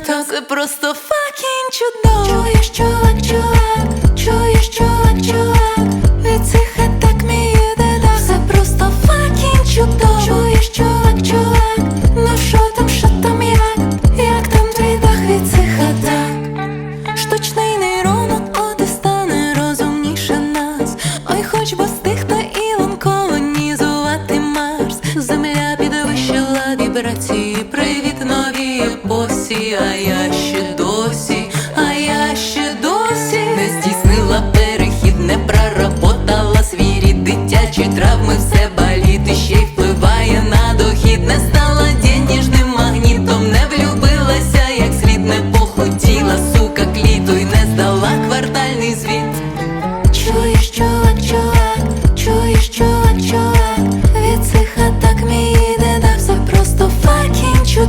ноток Це просто факін чудово Чуєш, чувак, чувак, чуєш, чувак, чувак. Від цих атак мій їде дах. Це просто факін чудово Чуєш, чувак, чувак, ну що там, що там, як? Як там твій дах від цих атак? Штучний нейронок от і стане розумніше нас. Ой, хоч би стих та Ілон колонізувати Марс. Земля підвищила вібрації, привіт новій досі, а я ще досі, а я ще досі. Не здійснила перехід, не проработала свірі, дитячі травми, все боліт і ще й впливає на дохід, не стала денежним магнітом, не влюбилася, як слід не похотіла, сука кліту й не здала квартальний звіт. Чуєш, чувак, чувак, чуєш, чувак, чувак